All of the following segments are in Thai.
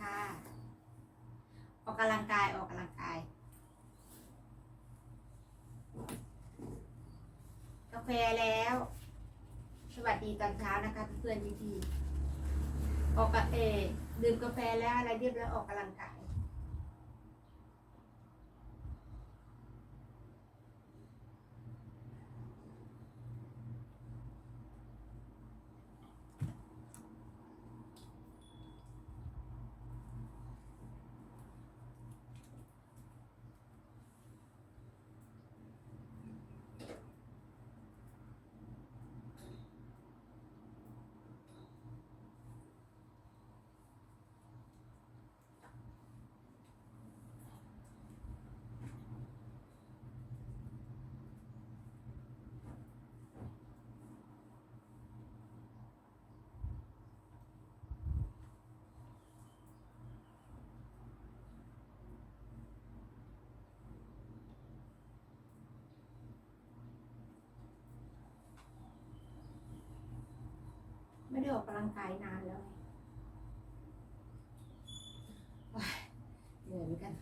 ค่ะ ออกกำลังกายออกกำลังกายกาแฟแล้ว สวัสดีตอนเช้านะคะเพื่อนดีๆออกกาเออดื่มกาแฟแล้วอะไรเรียบร้อยออกกำลังกาย ได้ออกกำลังกายนานแล้วายเหนื่อยเหมือนกัน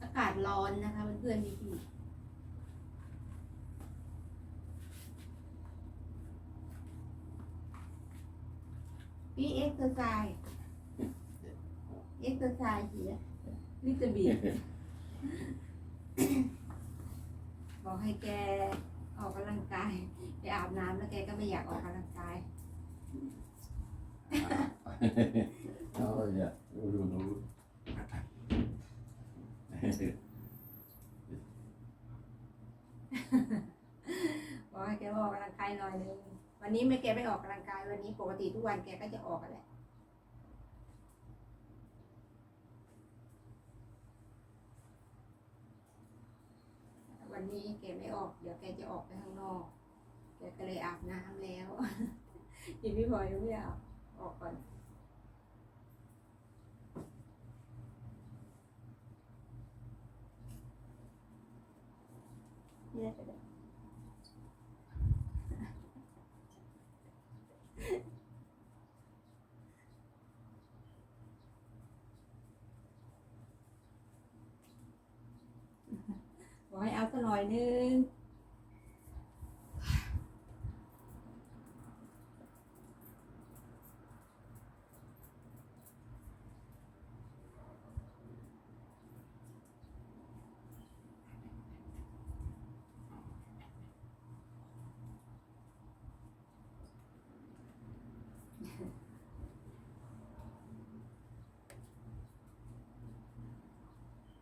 อากาศ ร้อนนะคะเพื่อนๆพี่ๆพี่เอ็กซ์เซอร์ไซส์เอ็กซ์เซอร์ไซส์เหียลิตบีบอกให้แกออกกำลังกายไปอาบน้ำแล้วแกก็ไม่อยากออกกำลังกาย oh yeah, oh, no, no. บอกให้แกออกกำลังกายหน่อยนึงวันนี้ไม่แกไม่ออกกำลังกายวันนี้ปกติทุกวันแกก็จะออกกันแหละวันนี้แกไม่ออก เดี๋ยวแกจะออกไปข้างนอกแกก็เลยอาบน้ำแล้วยินพี่พลอยยังไม่อาบออกก่อน ได้บอกให้เอาสักหน่อยนึง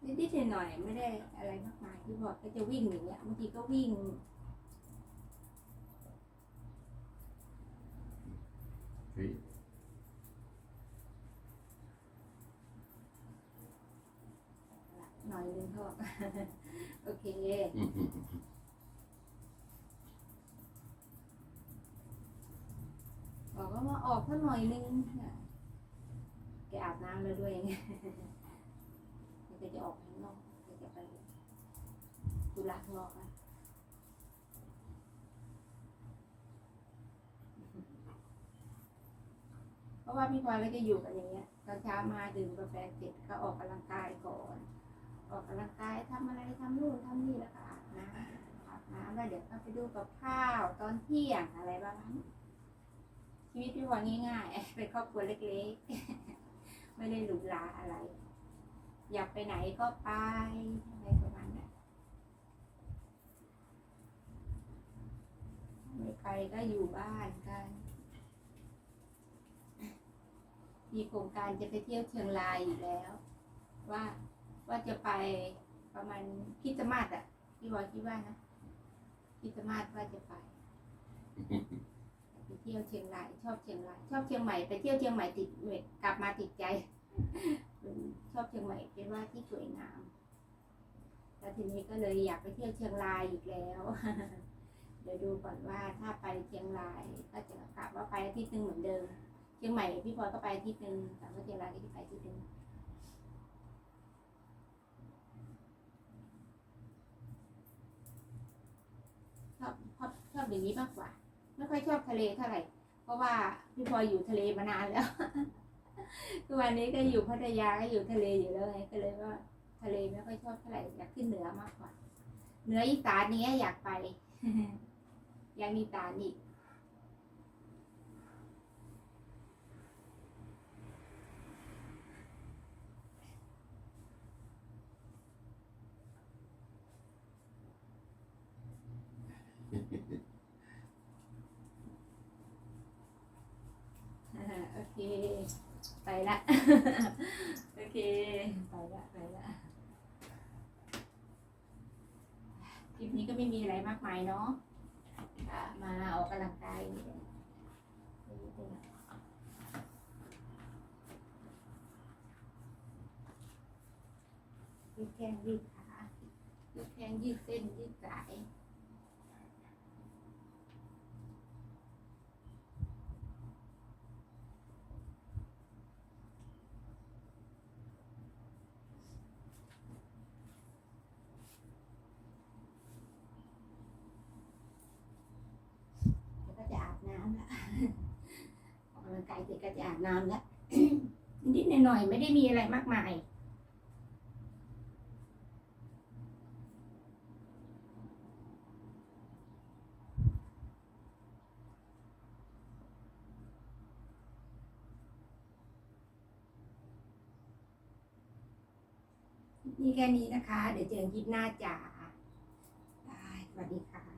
นิดๆหน่อยๆไม่ได้อะไรมากมายที่บอกก็จะวิ่งอย่างเงี้ยบางทีก็วิ่ง Feet. หน่อยนึงก็โอเคบอกว่ามาออกสักหน่อยนึงเนี่ยแกอาบน้ำแล้วด้วยไง แกจะออกข้างนอกแกจะไปธุระข้างนอกนะเพราะว่าพี่พลอยก็จะอยู่กันอย่างเงี้ยตอนเช้ามาดื่มกาแฟเสร็จก็ออกกำลังกายก่อน ออกกำลังกายทำอะไรทำนู่นทำนี่แล้วก็อาบน้ำอาบน้ำแล้วเดี๋ยวก็ไปดูกับข้าวตอนเที่ยงอะไรประมาณนี้ชีวิตพี่พลอยง่ายๆเป็นครอบครัวเล็กๆ ไม่ได้หรูหราอะไร อยากไปไหนก็ไปอะไรประมาณนั้นไม่ไปก็อยู่บ้านกัน มีโครงการจะไปเที่ยวเชียงรายอยู่แล้ว ว่าว่าจะไปประมาณคริดสมาสอะพี่บอยคิดว่านะคริดสมาสว่าจะไปไปเที่ยวเชียงรายชอบเชียงรายชอบเชียงใหม่ไปเที่ยวเชียงใหม่ติดกลับมาติดใจ ชอบเชียงใหม่เป็นว่าที่สวยงามแล้วทีนี้ก็เลยอยากไปเที่ยวเชียงรายอีกแล้ว เดี๋ยวดูก่อนว่าถ้าไปเชียงรายก็จะกลับว่าไปอาทิตย์หนึ่งเหมือนเดิม เชียงใหม่พี่พลอยก็ไปอาทิตย์หนึ่งแต่ว่าเชียงรายก็ไปอาทิตย์หนึ่งชอบชอบชอบอย่างนี้มากกว่า ไม่ค่อยชอบทะเลเท่าไหร่ เพราะว่าพี่พลอยอยู่ทะเลมานานแล้ว ทุกวันนี้ก็อยู่พัทยาก็อยู่ทะเลอยู่แล้วไงก็เลยว่าทะเลไม่ค่อยชอบเท่าไหร่อยากขึ้นเหนือมากกว่าเหนืออีสานนี้อยากไป อยากมีตานอีก อ่าโอเค ไป ละ โอเค ไปละไปละคลิปนี้ก็ไม่มีอะไรมากมายเนาะอะมาออกกำลังกายนี่แหละยืดแข้งยืดขายืดแข้งยืดเส้นยืดสาย เดี๋ยวก็จะอาบน้ำละ ออกกำลังกายเสร็จก็จะอาบ น้ำละนิดหน่อยไม่ได้มีอะไรมากมายนี่แค่นี้นะคะ เดี๋ยวเจอกันคลิปหน้าจ้าบายสวัสดีค่ะ